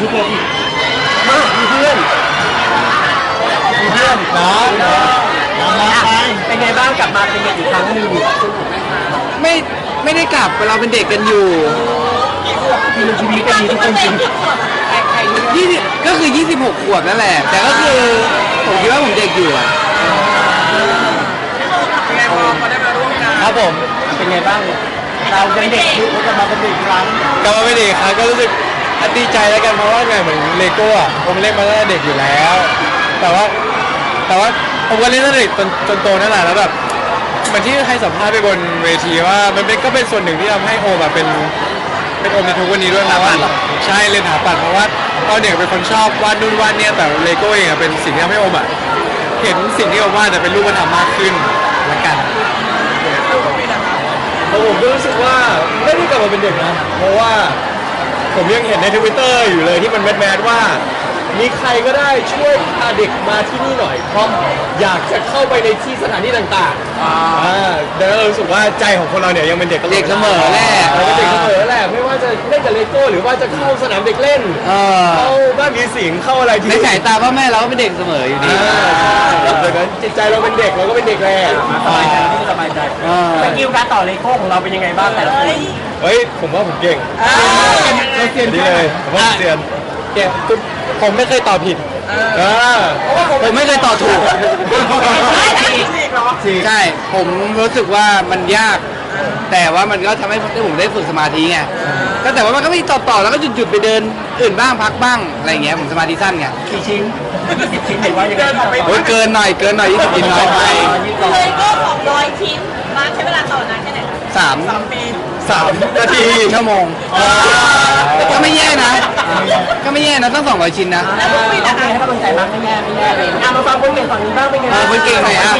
เอามีชุดเลยอีกมามีเพื่อนมีเพื่อนนะนะนะเป็นไงบ้างกลับมาเป็นเด็กอีกครั้งหนึ่งไม่ไม่ได้กลับเราเป็นเด็กกันอยู่ที่มันชีวิตก็ดีทุกคนจริงยี่สิบก็คือ 26 ขวบนั่นแหละ แต่ก็คือผมคิดว่าผมเด็กอยู่อะครับผม เป็นไงบ้าง เราเป็นเด็กที่กลับมาเป็นเด็กอีกครั้งกลับมาเป็นเด็กอีกครั้งก็รู้สึก ดีใจแล้วกันเพราะว่าไงเหมือนเลโก้อะผมเล่นมาตั้งแต่เด็กอยู่แล้ว แต่ว่าแต่ว่าผมก็เล่นตั้งแต่เด็กจนจนโตนั่นแหละแล้วแบบเหมือนที่ให้สัมภาษณ์ไปบนเวทีว่ามันเป็นก็เป็นส่วนหนึ่งที่ทำให้โอมอะเป็นเป็นโอมในทุกวันนี้ด้วยนะว่าใช่เล่นหาปัดเพราะว่าตอนเด็กเป็นคนชอบวาดนู่นวาดเนี่ยแต่เลโก้เองอะเป็นสิ่งที่ทำให้โอมอะเห็นสิ่งที่โอมวาดแต่เป็นรูปธรรมมากขึ้นละกันผมก็รู้สึกว่าไม่ได้กลับมาเป็นเด็กนะ เพราะว่า ผมยังเห็นในทวิตเตอร์อยู่เลยที่มันแมสแมสว่า มีใครก็ได้ช่วยพาเด็กมาที่นี่หน่อยเพราะอยากจะเข้าไปในที่สถานที่ต่างๆอ่าแต่เรารู้สึกว่าใจของคนเราเนี่ยยังเป็นเด็กเด็กเสมอแหละ เออเป็นเด็กเสมอแหละไม่ว่าจะเล่นกับเลโก้หรือว่าจะเข้าสนามเด็กเล่นเออ เข้าบ้านผีสิงเข้าอะไรที่ในสายตาพ่อแม่เราก็เป็นเด็กเสมออยู่ดีอ่าใช่ดังนั้นจิตใจเราเป็นเด็กเราก็เป็นเด็กแหละสบายใจที่สบายใจเออสกิลการต่อเลโก้ของเราเป็นยังไงบ้างแต่ละคนเฮ้ยผมว่าผมเก่งเราเซียนดีเลยผมว่าผมเซียน เก่งคือผมไม่เคยตอบผิดอ่าผมไม่เคยตอบถูก ใช่ ผมรู้สึกว่ามันยาก แต่ว่ามันก็ทำให้ผมได้ฝึกสมาธิไงก็แต่ว่ามันก็มีต่อต่อๆแล้วก็หยุดๆไปเดินอื่นบ้างพักบ้างอะไรอย่างเงี้ยผมสมาธิสั้นไงกี่ชิ้นสิบชิ้นหรือว่ายังไงโอ้ยเกินหน่อยเกินหน่อยยี่สิบกินน้อยไปเลยก็ของร้อยชิ้นมาใช้เวลาต่อนานแค่ไหนคะสาม สามปี สามนาทีชั่วโมงก็ไม่แย่นะ ก็ไม่แย่นะตั้งสองร้อยชิ้นนะแล้วพวกวินโอนะเคคะให้กำลังใจมากไม่แย่ไม่แย่เลยอะมาฟังคนเก่งฝั่งนี้บ้างเป็นไงเออคนเก่งไหนอะ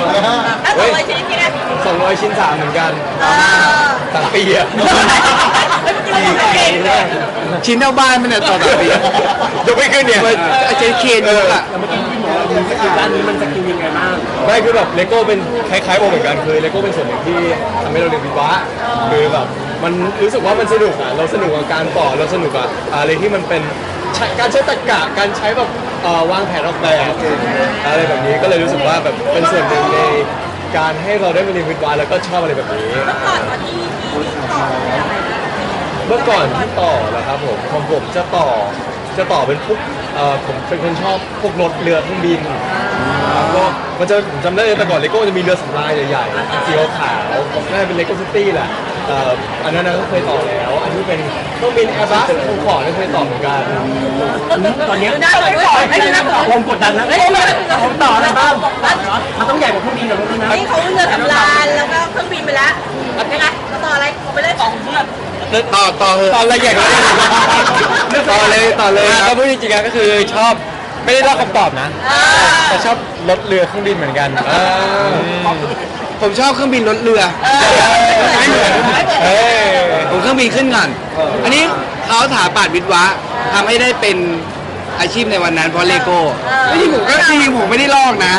แล้วสองร้อยชิ้นที่ไหนสองร้อยชิ้นสามเหมือนกันเออสามปีอะแล้วเมื่อกี้เราบอกเก่งเลยชิ้นเท่าบ้านมันเนี่ยต่อต่อปียกไม่ขึ้นเนี่ยอาจารย์เคนยกอะแต่เมื่อกี้ที่หมอเรามีสกิลด้านนี้มันสกิลยังไงบ้างไม่คือแบบเลโก้เป็นคล้ายๆโอเหมือนกันคือเลโก้เป็นส่วนหนึ่งที่ทำให้เราเรียนวิศวะคือแบบ มันรู้สึกว่ามันสนุกอะเราสนุกกับการต่อเราสนุกกับอะไรที่มันเป็นใช้การใช้ตรรกะการใช้แบบเอ่อวางแผนออกแบบอะไรแบบนี้ก็เลยรู้สึกว่าแบบเป็นส่วนหนึ่งในการให้เราได้มาเรียนวิศวะแล้วก็ชอบอะไรแบบนี้ เมื่อก่อนตอนที่ที่ต่อเป็นอะไรนะเมื่อก่อนที่ต่อนะครับผมของผมจะต่อจะต่อเป็นพวกเอ่อผมเป็นคนชอบพวกรถเรือเครื่องบินก็มันจะผมจำได้เลยแต่ก่อนเลโก้จะมีเรือสำราญใหญ่ๆสีขาวๆน่าจะเป็นเลโก้ซิตี้แหละ เอ่ออันนั้นนะก็เคยต่อแล้ว อันนี้เป็นเครื่องบินแอร์บัสของขอนั่นเคยต่อเหมือนกันตอนนี้ดูหน้าเราไม่ต่อไม่ดูหน้าต่อผมกดดันนะเอ้ยผมต่ออะไรบ้างมันต้องใหญ่กว่าเครื่องบินหรอพี่นะนี่เขาเรือสำราญแล้วก็เครื่องบินไปแล้วยังไงเราต่ออะไรผมไปเลยสองเชือกต่อต่อเถอะตอนละเอียดเลยต่อเลยต่อเลยคก็รับพูดจริงๆก็คือชอบ ไม่ได้เล่าคำตอบนะเออแต่ชอบรถเรือเครื่องบินเหมือนกันผมชอบเครื่องบินรถเรือไม่เหมือนเฮ้ยผมเครื่องบินขึ้นก่อนอันนี้เขาถาปัดวิทย์วะทำให้ได้เป็นอาชีพในวันนั้นเพราะเลโก้จริงๆผมก็จริงๆผมไม่ได้ลอกนะ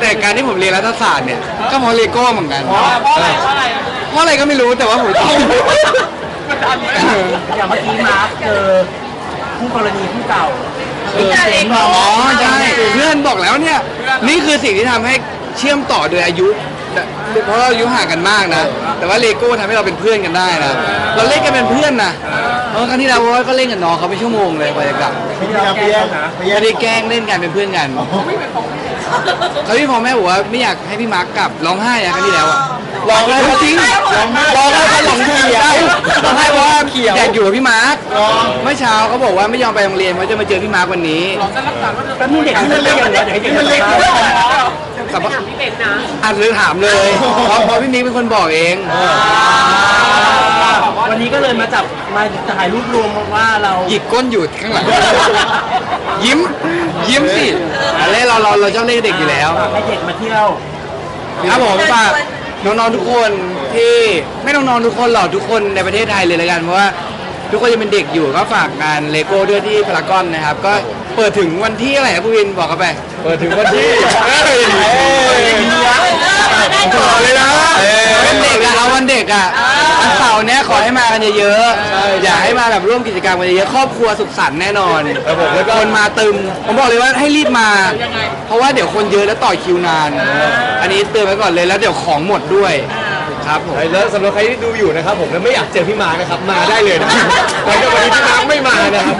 แต่การที่ผมเรียนรัฐศาสตร์เนี่ยก็เพราะเลโก้เหมือนกันเพราะอะไรเพราะอะไรเพราะอะไรก็ไม่รู้แต่ว่าผมชอบ อย่างเมื่อกี้มาร์คเจอผู้กรณีผู้เก่า เออเจ๋งอ๋อใช่เพื่อนบอกแล้วเนี่ย นี่คือสิ่งที่ทำให้เชื่อมต่อโดยอายุแต่เพราะเราอายุห่างกันมากนะ แต่ว่าเลโก้ทำให้เราเป็นเพื่อนกันได้นะ เราเล่นกันเป็นเพื่อนนะ เพราะครั้งที่เราก็เล่นกับน้องเขาเป็นชั่วโมงเลยกว่าจะกลับไม่ได้แก้นะไม่ได้แกล้งเล่นกันเป็นเพื่อนกันเขาพี่พ่อแม่บอกว่าไม่อยากให้พี่มาร์กกลับร้องไห้อะครั้งที่แล้วอะร้องไห้เพราะจริงร้องไห้ร้องไห้เพราะหลงเขียวร้องไห้เพราะว่าอยากอยู่กับพี่มาร์กเมื่อเช้าเขาบอกว่าไม่ยอมไปโรงเรียนเพราะจะมาเจอพี่มาร์กวันนี้แล้วมีเด็กที่มันเล็กอย่างเงี้ยเด็กที่มันเล็ก สัมภาษณ์อะเลยถามเลยเพราะเพราะพี่มิกเป็นคนบอกเอง วันนี้ก็เลยมาจับมาถ่ายรูปรวมว่าเราหยิกก้นอยู่ข้างหลัง ยิ้ม ยิ้มสิอะไรเราเราเราชอบเล่นกับเด็กอยู่แล้ว ให้เด็กมาเที่ยว ครับผมฝากน้องๆทุกคนที่ไม่น้องๆทุกคนหรอกทุกคนในประเทศไทยเลยละกันเพราะว่าทุกคนยังเป็นเด็กอยู่ก็ฝากงานเลโก้ด้วยที่พารากอนนะครับ ก็ เปิดถึงวันที่อะไรครับผู้วินบอกเขาไป เปิดถึงวันที่ต่อเลยนะเป็นเด็กอะเอาวันเด็กอะวันเสาร์เนี้ยขอให้มากันเยอะๆ อยากให้มาแบบร่วมกิจกรรมกันเยอะๆ ครอบครัวสุขสันต์แน่นอนครับผมแล้วก็ คนมาตึม ผมบอกเลยว่าให้รีบมา เพราะว่าเดี๋ยวคนเยอะแล้วต่อคิวนาน อันนี้เตือนไว้ก่อนเลยแล้วเดี๋ยวของหมดด้วย ครับผมแล้วสำหรับใครที่ดูอยู่นะครับ ผมแล้วไม่อยากเจอพี่มาร์คนะครับ มาได้เลยนะหลังจากวันนี้พี่มาร์คไม่มานะครับ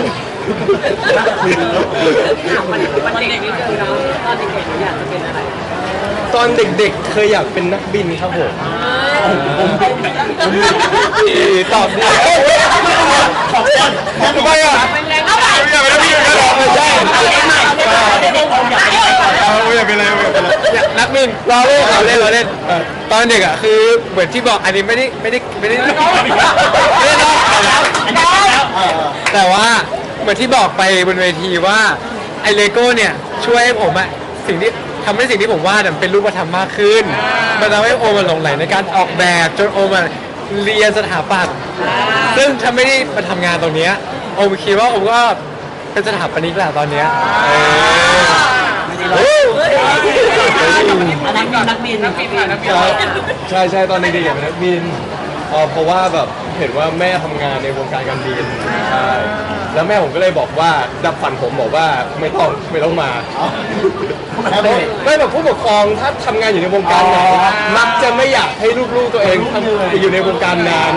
วันเด็กนี่คือเราตอนเด็กๆอยากจะเป็นอะไรตอนเด็กๆ เคยอยากเป็นนักบินครับผมตอบดีทำไมอะอยากเป็นนักบินกันหรอไม่ใช่อยากเป็ นอะไรอยากเป็นอะไรนักบินรอเล่นรอเล่นรอเล่นตอนเด็กอะคือเหมือนที่บอกอันนี้ไม่ได้ไม่ได้ไม่ได้ไม่ได้ลอกแต่ว่าเหมือนที่บอกไปบนเวทีว่าไอเลโก้เนี่ยช่วยให้ผมอะสิ่งที่ทำให้สิ่งที่ผมวาดอะมันเป็นรูปธรรมมากขึ้น มันทำให้โอมันหลงไหลในการออกแบบจนโอมันเรียนสถาปัตย์ซึ่งถ้าไม่ได้มาทำงานตรงเนี้ยโอมคิดว่าโอมก็เป็นสถาปนิกแหละตอนเนี้ยเออ นักบินนักบินนักบินนักบิน ใช่ใช่ตอนเด็กๆอยากเป็นนักบินเอ่อเพราะว่าแบบเห็นว่าแม่ทำงานในวงการการบินใช่แล้วแม่ผมก็เลยบอกว่าดับฝันผมบอกว่าไม่ต้องไม่ต้องมาไม่แบบผู้ปกครองถ้าทำงานอยู่ในวงการไหนมักจะไม่อยากให้ลูกๆตัวเองทำอยู่ในวงการนั้น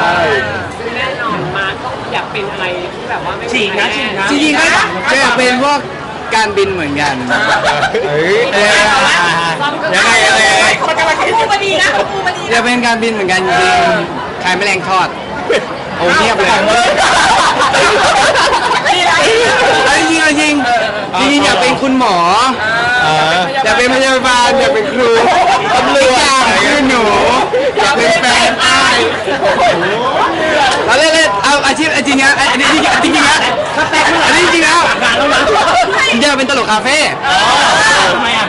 ใช่ แน่นอนมาต้องอยากเป็นอะไรที่แบบว่าไม่ฉีกนะฉีกนะจริงๆก็ก็อยากเป็นพวก การบินเหมือนกันเฮ้ยเอ๊ะยังไงยังไงยังไงมันกำลังคิดปูมาดีนะปูมาดีอยากเป็นการบินเหมือนกันจริงๆขายแมลงทอดโอ้เงียบเลยเอาจริงๆเอาจริงจริงๆอยากเป็นคุณหมออ่าอยากเป็นพยาบาลอยากเป็นครูตำรวจคือหนูอยากเป็นแฟนอ้ายเราเล่นเล่นเอาอาชีพจริงๆนะอันนี้จริงๆจริงๆนะอันนี้จริงๆแล้ว ผมอยาเป็นตลกคาเฟ่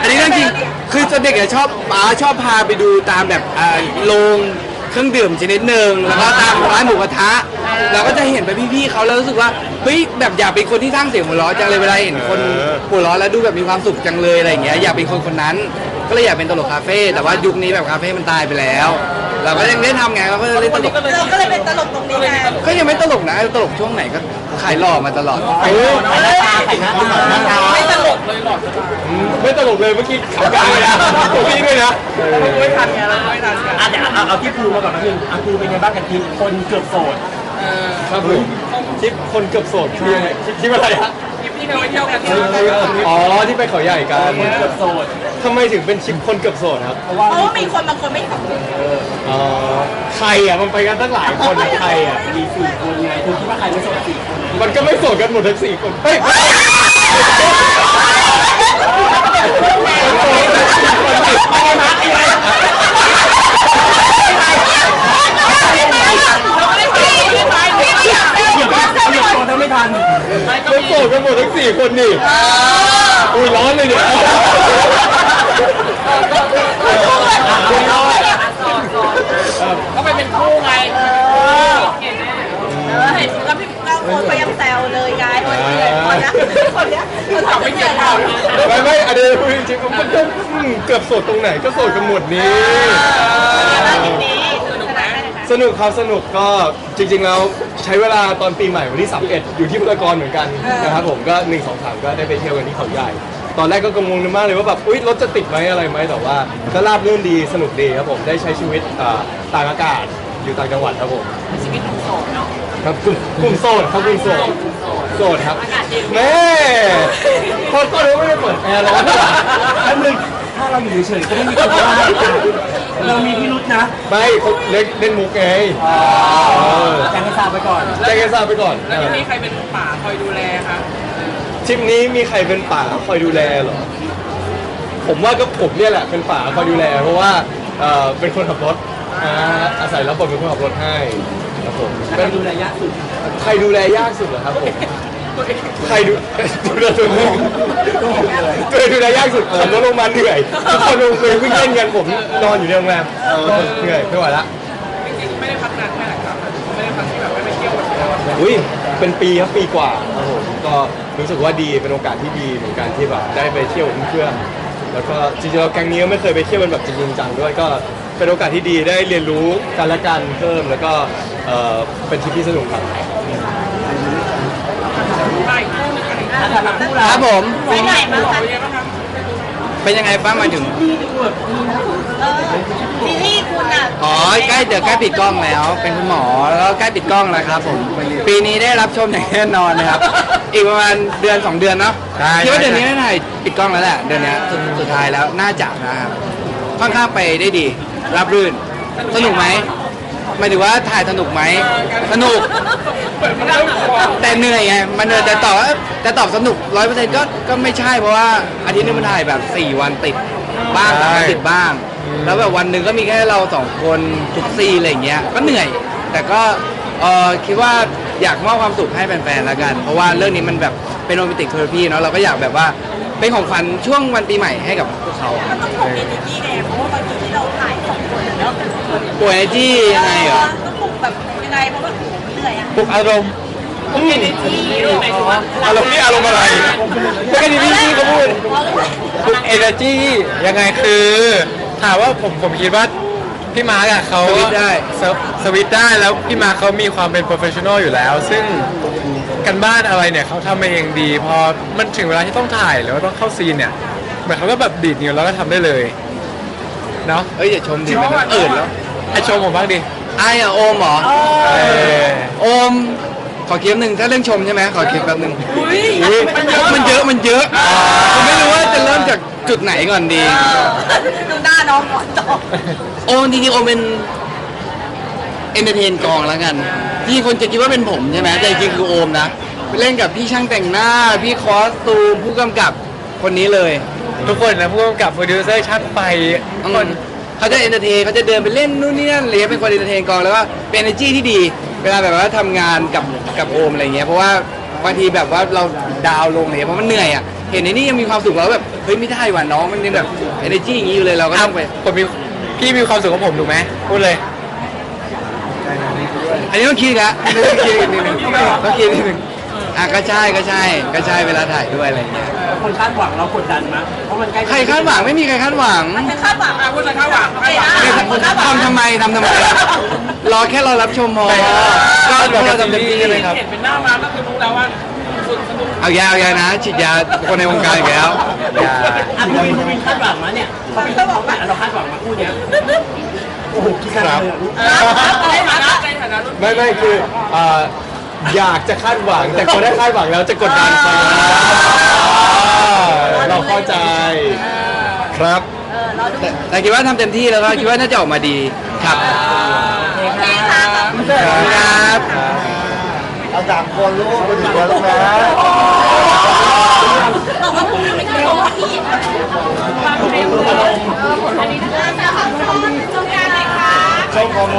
อันนี้เรื่องจริง คือตอนเด็กอะชอบป๋าชอบพาไปดูตามแบบอ่าโรงเครื่องดื่มชนิดหนึ่งแล้วก็ตามร้านหมูกระทะ เราก็จะเห็นไปพี่ๆเขาแล้วรู้สึกว่า เฮ้ย แบบอยากเป็นคนที่สร้างเสียงหัวเราะจังเลยเวลาเห็นคนหัวเราะแล้วดูแบบมีความสุขจังเลยอะไรอย่างเงี้ย อยากเป็นคนคนนั้น ก็เลยอยากเป็นตลกคาเฟ่ แต่ว่ายุคนี้แบบคาเฟ่มันตายไปแล้ว เราก็ยังเล่นทำไงเราก็เล่นตลก เราก็เลยเป็นตลกตรงนี้ไงก็ยังไม่ตลกนะตลกช่วงไหนก็ขายหล่อมาตลอดเฮ้ยไม่ตลกเลยหรอกไม่ตลกเลยเมื่อกี้ขำกันเลยนะผมพี่ด้วยนะไม่ทันไงเราไม่ทันกันอะเดี๋ยวเอาเอาที่ภูมาก่อนนะนึงอะภูเป็นไงบ้างกันทีคนเกือบโสดครับผมคลิปคนเกือบโสดคือยังไงคลิปคลิปอะไรฮะที่เราไปเที่ยวกันอ๋อที่ไปเขาใหญ่กันคนเกือบโสด ทำไมถึงเป็นคลิปคนเกือบโสดครับ เพราะว่าเพราะว่ามีคนบางคนไม่ขับอ๋อใครอะมันไปกันตั้งหลายคนอะใครอะ มีสี่คนไงคุณคิดว่าใครไม่โสดสี่คนมันก็ไม่โสดกันหมดทั้งสี่คน เฮ้ยเกือบโสดถ้าไม่ทันไม่โสดกันหมดทั้งสี่คนนี่อุ้ยร้อนเลยเนี่ย ก็ไปเป็นคู่ไง เห็นแล้วพี่เราคนก็ยังแซวเลยไงคนนี้คน นี้คนนี้คนทำไม่เกี่ยวเราไม่ไม่อันนี้พูดจริงๆมันก็อืมเกือบโสดตรงไหนก็โสดกันหมดนี่นี้สนุกไหมสนุกครับสนุกก็จริงๆแล้วใช้เวลาตอนปีใหม่วันที่ 31 อยู่ที่พุทธกรเหมือนกันนะครับผมก็1 2 3ก็ได้ไปเที่ยวกันที่เขาใหญ่ ตอนแรกก็กังวลมากเลยว่าแบบอุ๊ยรถจะติดไหมอะไรไหมแต่ว่าก็ราบรื่นดีสนุกดีครับผมได้ใช้ชีวิตอ่าต่างอากาศอยู่ต่างจังหวัดครับผมชีวิตของโสดเนาะครับกลุ่มกลุ่มโสดครับกลุ่มโสด โสดครับอากาศเย็นแม่พอก็รู้ไม่ได้เปิดแอร์ร้อนดีกว่าแล้วนึงถ้าเราอยู่เฉยๆก็ไม่มีคนว่าเรามีพิรุษนะไม่เขาเล่นเล่นมุกไงเออแจ้งให้ทราบไปก่อนแจ้งให้ทราบไปก่อนเออมีใครเป็นป่าคอยดูแลคะทริปนี้มีใครเป็นป่าคอยดูแลเหรอผมว่าก็ผมเนี่ยแหละเป็นป่าคอยดูแล เพราะว่าเอ่อเป็นคนขับรถอ่าอาศัยรับบทเป็นคนขับรถให้ครับผมใครเป็นดูแลยากสุด ใครดูแลยากสุดเหรอครับผม ใครดูดูแลตัวเองตัวเองดูแลยากสุดขับรถลงมาเหนื่อยทุกคนลงไปวิ่งเล่นกันผมนอนอยู่ในโรงแรมเหนื่อยไม่ไหวละจริงๆไม่ได้พักนานแค่ไหนครับไม่ได้พักที่แบบไม่ไปเที่ยวคนเดียวอุ้ยเป็นปีครับปีกว่าครับผมก็รู้สึกว่าดีเป็นโอกาสที่ดีเหมือนกันที่แบบได้ไปเที่ยวกับเพื่อนๆแล้วก็จริงๆแล้วแก๊งนี้ก็ไม่เคยไปเที่ยวกันแบบจริงๆจังด้วยก็เป็นโอกาสที่ดีได้เรียนรู้กันและกันเพิ่มแล้วก็เอ่อเป็นทริปที่สนุกครับ ครับผมไปไหนมาคะเป็นยังไงบ้างมาถึงเออซีรีส์คุณอะอ๋อใกล้เดี๋ยวใกล้ปิดกล้องแล้ว เป็นคุณหมอแล้วก็ใกล้ปิดกล้องแล้วครับผมปีนี้ได้รับชมอย่างแน่นอนนะครับ อีกประมาณเดือนสองเดือนเนาะใช่คิดว่าใช่เดือนนี้ได้ถ่ายปิดกล้องแล้วแหละเดือนเนี้ยสุดสุดท้ายแล้วน่าจะนะครับค่อนข้างไปได้ดี รับรื่น สนุกไหม หมายถึงว่าถ่ายสนุกไหมสนุก แต่เหนื่อยไงมันเหนื่อยแต่ตอบว่าแต่ตอบสนุกร้อยเปอร์เซ็นต์ก็ก็ไม่ใช่เพราะว่าอาทิตย์นึงมันถ่ายแบบ4วันติดบ้างสามวันติดบ้าง แล้วแบบวันหนึ่งก็มีแค่เราสองคนทุกซีนอะไรอย่างเงี้ยก็เหนื่อย แต่ก็เออคิดว่าอยากมอบความสุขให้แฟนๆแล้วกัน เพราะว่าเรื่องนี้มันแบบเป็นโรแมนติกเทอร์พีเนาะเราก็อยากแบบว่าเป็นของขวัญช่วงวันปีใหม่ให้กับพวกเขามันต้องปลุกเอเนจีไงเพราะว่าบางทีที่เราถ่ายสองคนแล้ว ป่วยในที่ยังไงเหรอต้องปลุกแบบยังไงเพราะว่าเหนื่อยอะปลุกอารมณ์ปลุกเอเนจีหมายถึงว่าอารมณ์นี่อารมณ์อะไรก็แค่นี้พี่เขาพูดปลุกเอเนจียังไงคือถามว่าผมผมคิดว่าพี่มาร์กอะเขาสวิตช์ได้สวสวิตช์ได้แล้วพี่มาร์กเขามีความเป็นโปรเฟชชั่นอลอยู่แล้ว ซึ่งกันบ้านอะไรเนี่ยเขาทำมาเองดี พอมันถึงเวลาที่ต้องถ่ายหรือว่าต้องเข้าซีนเนี่ยเหมือนเขาก็แบบดีดนิ้วแล้วก็ทำได้เลยเนาะเอ้ยอย่าชมดิมันต้องอื่นแล้ว ไอชมผมบ้างดิไอ้อะโอมเหรอเออโอม ขอคลิปหนึ่งถ้าเรื่องชมใช่ไหมขอคลิปแป๊บหนึ่งอุ้ยอุ๊ยมันเยอะมันเยอะผมไม่รู้ว่าจะเริ่มจากจุดไหนก่อนดี ดูหน้าน้องก่อนต่อโอมจริงๆโอมเป็นเอนเตอร์เทนกองแล้วกัน ที่คนจะคิดว่าเป็นผมใช่ไหมแต่จริงๆคือโอมนะไปเล่นกับพี่ช่างแต่งหน้า พี่คอสตูมผู้กำกับคนนี้เลย ทุกคนนะผู้กำกับโปรดิวเซอร์ช่างไฟทุกคน เขาจะเอนเตอร์เทนเขาจะเดินไปเล่นนู่นนี่นั่นอะไรเงี้ยเป็นคนเอนเตอร์เทนกองแล้วว่าเป็น energy ที่ดี เวลาแบบว่าทำงานกับกับโอมอะไรเงี้ยเพราะว่าบางทีแบบว่าเราดาวน์ลงอะไรเงี้ยเพราะมันเหนื่อยอะเห็นในนี่ยังมีความสุขเราแบบเฮ้ยไม่ได้ว่ะน้องมันยังแบบ energy อย่างนี้อยู่เลยเราก็ต้องไป ผมมีพี่มีความสุขกับผมถูกไหมพูดเลย อันนี้ต้องคิดอีกแล้วต้องคิดอีกนิดนึงต้องคิดนิดนึง อะก็ใช่ก็ใช่ก็ใช่เวลาถ่ายด้วยอะไรเงี้ยคนคาดหวังเรากดดันมั้ยเพราะมันใกล้ใครคาดหวังไม่มีใครคาดหวังจะคาดหวังอะคุณจะคาดหวังโอเคนะเนี่ยคุณคาดหวังทำทำไมทำทำไมรอแค่เรารับชมพอก็พวกเราทำเต็มที่ใช่ไหมครับเห็นเป็นหน้ามาก็คือรู้แล้วว่าสุดสนุกเอายาเอายานะฉีดยาคนในวงการอีกแล้วอย่าอะพี่วินพี่วินคาดหวังมั้ยเนี่ยเขาพี่ก็บอกว่าเราคาดหวังมาคู่เนี้ยโอ้โหคิดกันเลยอะไรมาคะในฐานะรุ่นไม่ไม่คือเอ่ออยากจะคาดหวัง แต่คนได้คาดหวังแล้วจะกดดันไปเราเข้าใจครับเออเราดูแต่แต่คิดว่าทำเต็มที่แล้วก็คิดว่าน่าจะออกมาดีครับโอเคค่ะครับ เอาสามคนลูกไปถึงแล้วลูกนะบอกว่าคุณไม่เคยบอกว่าพี่ความเร็วอันนี้นะคะจะขอบคุณตรงกลางเลยค่ะชมของโม